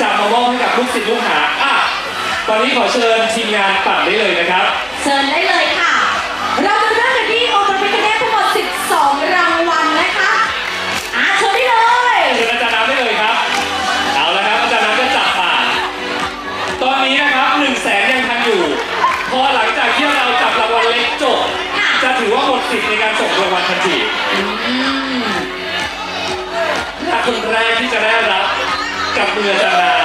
จะมามอบให้กับลูกศิษย์ลูกหาอะตอนนี้ขอเชิญทีมงานปั่นได้เลยนะครับ เชิญได้เลยค่ะ เราจะเริ่มกันที่องค์พระพิฆเนศทั้งหมด 12 รางวัลนะคะอะเชิญได้เลยเชิญอาจารย์น้ำได้เลยครับ เอาละครับอาจารย์น้ำก็จับมาตอนนี้นะครับหนึ่งแสนยังทันอยู่ พอหลังจากที่เราจับรางวัลเล็กจบค่ะจะถือว่าหมดสิทธิ์ในการส่งรางวัลทันที อืม กับเมืออาจารย์น้